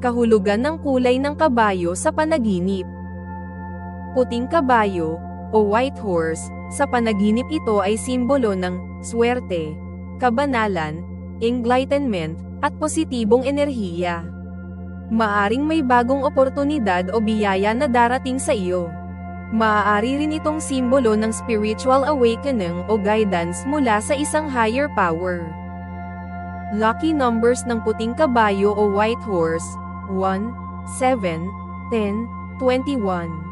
Kahulugan ng kulay ng kabayo sa panaginip. Puting kabayo, o white horse, sa panaginip ito ay simbolo ng swerte, kabanalan, enlightenment, at positibong enerhiya. Maaring may bagong oportunidad o biyaya na darating sa iyo. Maaari rin itong simbolo ng spiritual awakening o guidance mula sa isang higher power. Lucky numbers ng puting kabayo o white horse, 1, 7, 10, 21.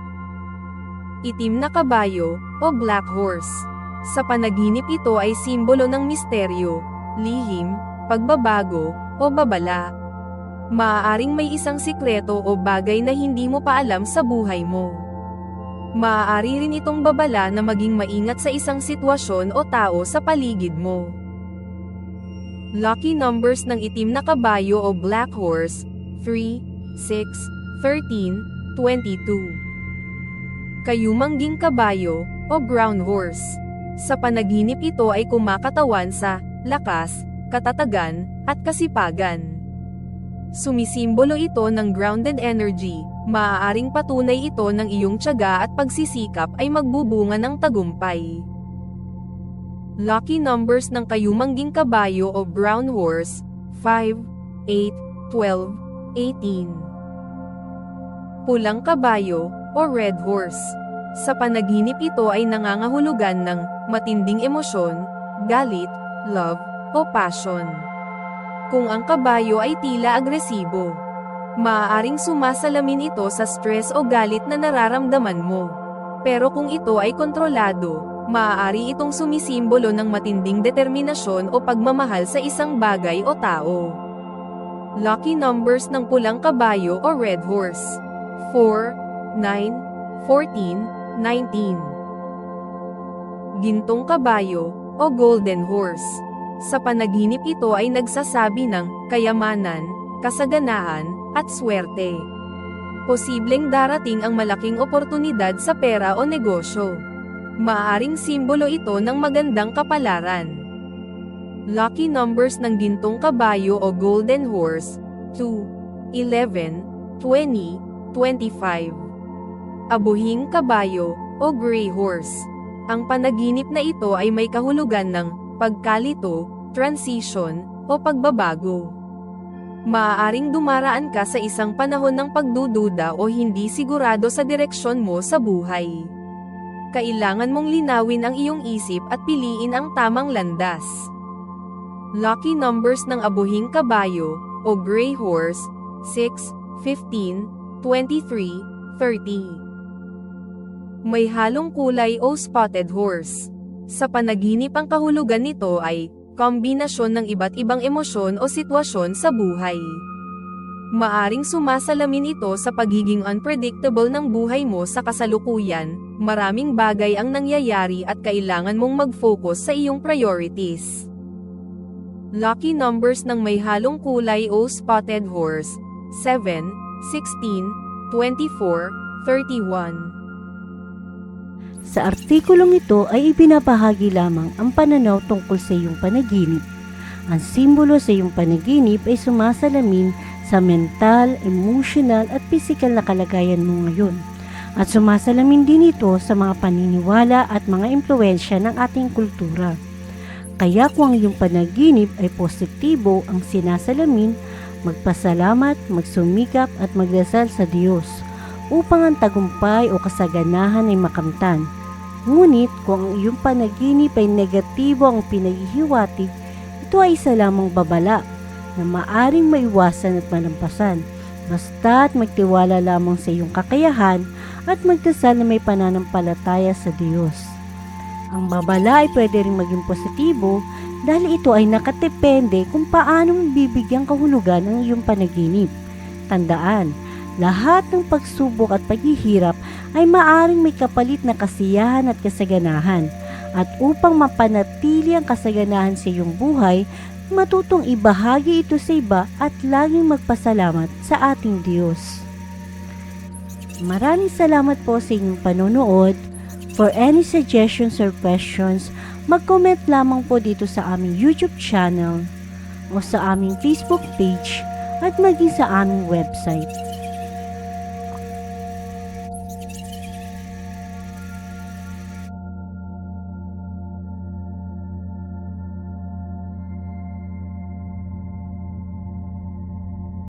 Itim na kabayo, o black horse. Sa panaginip ito ay simbolo ng misteryo, lihim, pagbabago, o babala. Maaaring may isang sikreto o bagay na hindi mo pa alam sa buhay mo. Maaari rin itong babala na maging maingat sa isang sitwasyon o tao sa paligid mo. Lucky numbers ng itim na kabayo o black horse, 3, 6, 13, 22. Kayumangging kabayo, o brown horse. Sa panaginip ito ay kumakatawan sa lakas, katatagan, at kasipagan. Sumisimbolo ito ng grounded energy, maaaring patunay ito ng iyong tiyaga at pagsisikap ay magbubunga ng tagumpay. Lucky numbers ng kayumangging kabayo o brown horse, 5, 8, 12, 18. Pulang kabayo, o red horse. Sa panaginip ito ay nangangahulugan ng matinding emosyon, galit, love, o passion. Kung ang kabayo ay tila agresibo, maaaring sumasalamin ito sa stress o galit na nararamdaman mo. Pero kung ito ay kontrolado, maaari itong sumisimbolo ng matinding determinasyon o pagmamahal sa isang bagay o tao. Lucky numbers ng pulang kabayo o red horse. 4, 9, 14, 19. Gintong kabayo, o golden horse. Sa panaginip ito ay nagsasabi ng kayamanan, kasaganahan, at swerte. Posibleng darating ang malaking oportunidad sa pera o negosyo. Maaring simbolo ito ng magandang kapalaran. Lucky numbers ng gintong kabayo o golden horse, 2, 11, 20, 25. Abuhing kabayo, o gray horse. Ang panaginip na ito ay may kahulugan ng pagkalito, transition, o pagbabago. Maaaring dumaraan ka sa isang panahon ng pagdududa o hindi sigurado sa direksyon mo sa buhay. Kailangan mong linawin ang iyong isip at piliin ang tamang landas. Lucky numbers ng abuhing kabayo, o gray horse, 6, 15, 23, 30. May halong kulay o spotted horse. Sa panaginip ang kahulugan nito ay, kombinasyon ng iba't ibang emosyon o sitwasyon sa buhay. Maaring sumasalamin ito sa pagiging unpredictable ng buhay mo sa kasalukuyan, maraming bagay ang nangyayari at kailangan mong mag-focus sa iyong priorities. Lucky numbers ng may halong kulay o spotted horse, 7, 16, 24, 31. Sa artikulong ito ay ibinabahagi lamang ang pananaw tungkol sa iyong panaginip. Ang simbolo sa iyong panaginip ay sumasalamin sa mental, emotional at physical na kalagayan mo ngayon. At sumasalamin din ito sa mga paniniwala at mga impluensya ng ating kultura. Kaya kung ang iyong panaginip ay positibo ang sinasalamin, magpasalamat, magsumikap at magdasal sa Diyos upang ang tagumpay o kasaganahan ay makamtan. Ngunit kung ang iyong panaginip ay negatibo ang pinaghihiwatig, ito ay isa lamang babala na maaring maiwasan at malampasan. Basta't magtiwala lamang sa iyong kakayahan at magdasal na may pananampalataya sa Diyos. Ang babala ay pwede rin maging positibo dahil ito ay nakatepende kung paano mo bibigyang kahulugan ang iyong panaginip. Tandaan, lahat ng pagsubok at paghihirap ay maaring may kapalit na kasiyahan at kasaganahan. At upang mapanatili ang kasaganahan sa iyong buhay, matutong ibahagi ito sa iba at laging magpasalamat sa ating Diyos. Maraming salamat po sa inyong panonood. For any suggestions or questions, mag-comment lamang po dito sa aming YouTube channel o sa aming Facebook page at maging sa aming website.